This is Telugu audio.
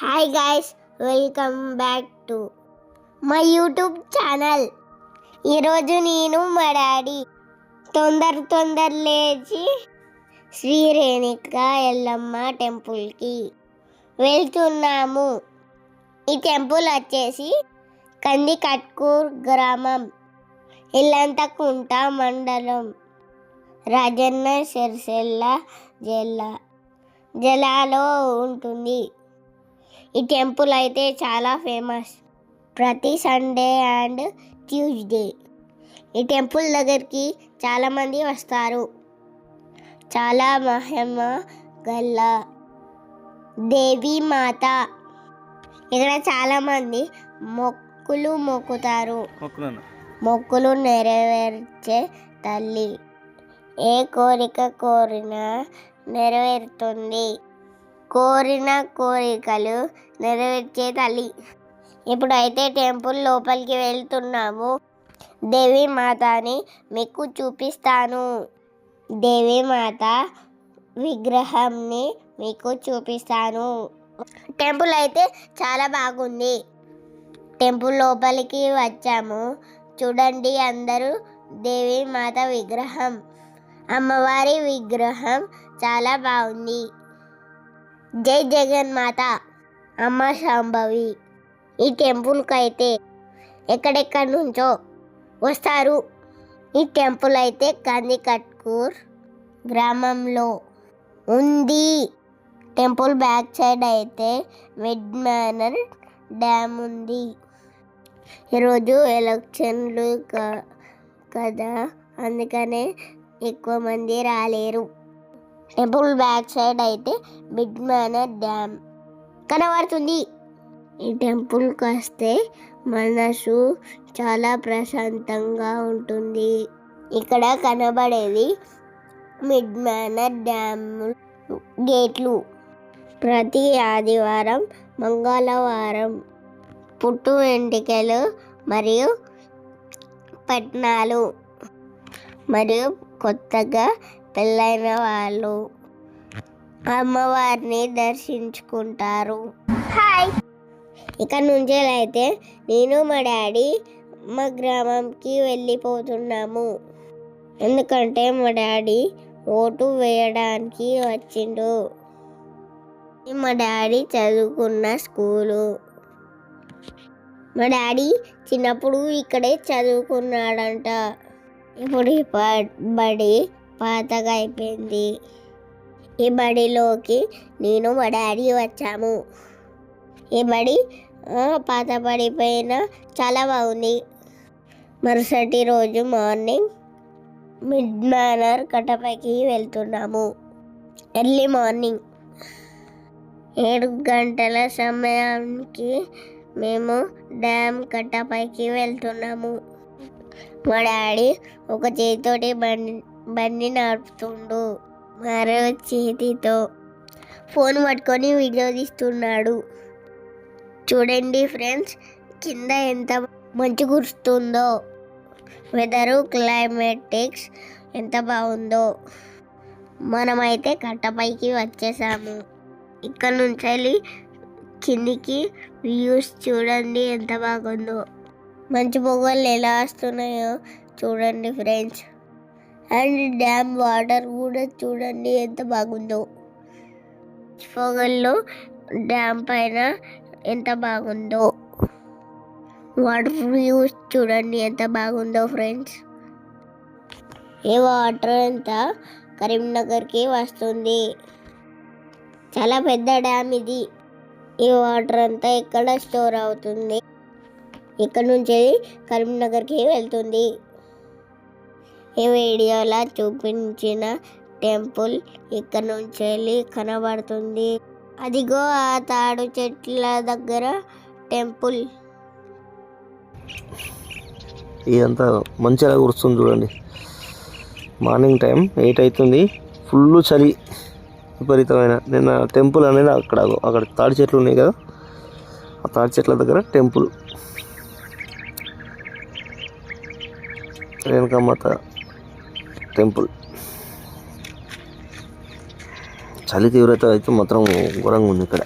Hi guys welcome back to my YouTube channel ఈరోజు నేను మా డాడీ తొందర తొందర లేచి శ్రీ రేణుక ఎల్లమ్మ టెంపుల్కి వెళ్తున్నాము. ఈ టెంపుల్ వచ్చేసి కందికట్కూర్ గ్రామం ఇల్లంతకుంట మండలం రాజన్న సిరిసిల్ల జిల్లా జిల్లాలో ఉంటుంది. ఈ టెంపుల్ అయితే చాలా ఫేమస్. ప్రతి సండే అండ్ ట్యూస్డే ఈ టెంపుల్ దగ్గరికి చాలామంది వస్తారు. చాలా మహిమ గల్ల దేవి మాత. ఇక్కడ చాలామంది మొక్కులు మొక్కుతారు. మొక్కులు నెరవేర్చే తల్లి. ఏ కోరిక కోరినా నెరవేరుతుంది. కోరిన కోరికలు నెరవేర్చే తల్లి. ఇప్పుడైతే టెంపుల్ లోపలికి వెళ్తున్నాము. దేవి మాతని మీకు చూపిస్తాను. దేవి మాత విగ్రహంని మీకు చూపిస్తాను. టెంపుల్ అయితే చాలా బాగుంది. టెంపుల్ లోపలికి వచ్చాము. చూడండి అందరూ దేవి మాత విగ్రహం. అమ్మవారి విగ్రహం చాలా బాగుంది. జై జగన్మాత అమ్మ శాంభవి ఈ టెంపుల్కి అయితే ఎక్కడెక్కడి నుంచో వస్తారు. ఈ టెంపుల్ అయితే కందికట్కూర్ గ్రామంలో ఉంది. టెంపుల్ బ్యాక్ సైడ్ అయితే మిడ్ మేనర్ డ్యామ్ ఉంది. ఈరోజు ఎలక్షన్లు క- కదా అందుకనే ఎక్కువ మంది రాలేరు. టెంపుల్ బ్యాక్ సైడ్ అయితే మిడ్ మేనర్ డ్యామ్ కనబడుతుంది. ఈ టెంపుల్కి వస్తే మనసు చాలా ప్రశాంతంగా ఉంటుంది. ఇక్కడ కనబడేది మిడ్ మేనర్ డ్యామ్ గేట్లు. ప్రతి ఆదివారం మంగళవారం పుట్టు వెంటికలు మరియు పట్నాలు. మరియు కొత్తగా పెళ్ళైన వాళ్ళు అమ్మవారిని దర్శించుకుంటారు. హాయ్. ఇక్కడ నుంచి అయితే నేను మా డాడీ మా గ్రామంకి వెళ్ళిపోతున్నాము. ఎందుకంటే మా డాడీ ఓటు వేయడానికి వచ్చిండు. మా డాడీ చదువుకున్న స్కూలు. మా డాడీ చిన్నప్పుడు ఇక్కడే చదువుకున్నాడంట. ఇప్పుడు బడి పాతగా అయిపోయింది. ఈ బడిలోకి నేను మా డాడీ వచ్చాము. ఈ బడి పాత పడిపోయిన చాలా బాగుంది. మరుసటి రోజు మార్నింగ్ మిడ్ మేనర్ కట్టపైకి వెళ్తున్నాము. ఎర్లీ మార్నింగ్ ఏడు గంటల సమయానికి మేము డ్యామ్ కట్టపైకి వెళ్తున్నాము. మా డాడీ ఒక చేతితోటి బండి బండి నడుపుతుండు. మరో చేతితో ఫోన్ పట్టుకొని వీడియో తీస్తున్నాడు. చూడండి ఫ్రెండ్స్ కింద ఎంత మంచు కురుస్తుందో. వెదరు క్లైమేటిక్స్ ఎంత బాగుందో. మనమైతే కట్టపైకి వచ్చేసాము. ఇక్కడ నుంచి వెళ్ళి కిందికి వ్యూస్ చూడండి ఎంత బాగుందో. మంచు పొగలు ఎలా వస్తున్నాయో చూడండి ఫ్రెండ్స్. అండ్ డ్యామ్ వాటర్ కూడా చూడండి ఎంత బాగుందో. పొగల్లో డ్యామ్ పైన ఎంత బాగుందో. వాటర్ వ్యూస్ చూడండి ఎంత బాగుందో ఫ్రెండ్స్. ఈ వాటర్ అంతా కరీంనగర్కి వస్తుంది. చాలా పెద్ద డ్యామ్ ఇది. ఈ వాటర్ అంతా ఎక్కడ స్టోర్ అవుతుంది? ఇక్కడ నుంచి కరీంనగర్కి వెళ్తుంది. ఈ వీడియోలో చూపించిన టెంపుల్ ఇక్కడ నుంచి వెళ్ళి కనబడుతుంది. అదిగో ఆ తాడు చెట్ల దగ్గర టెంపుల్. ఇదంతా మంచిగా కురుస్తుంది చూడండి. మార్నింగ్ టైం ఎయిట్ అవుతుంది. ఫుల్ చలి విపరీతమైన. నిన్న టెంపుల్ అనేది అక్కడ అక్కడ తాడి చెట్లు ఉన్నాయి కదా? ఆ తాడి చెట్ల దగ్గర టెంపుల్. రేణుకామాత టెంపుల్. చలి తీవ్రత అయితే మాత్రం ఘోరంగా ఉంది ఇక్కడ.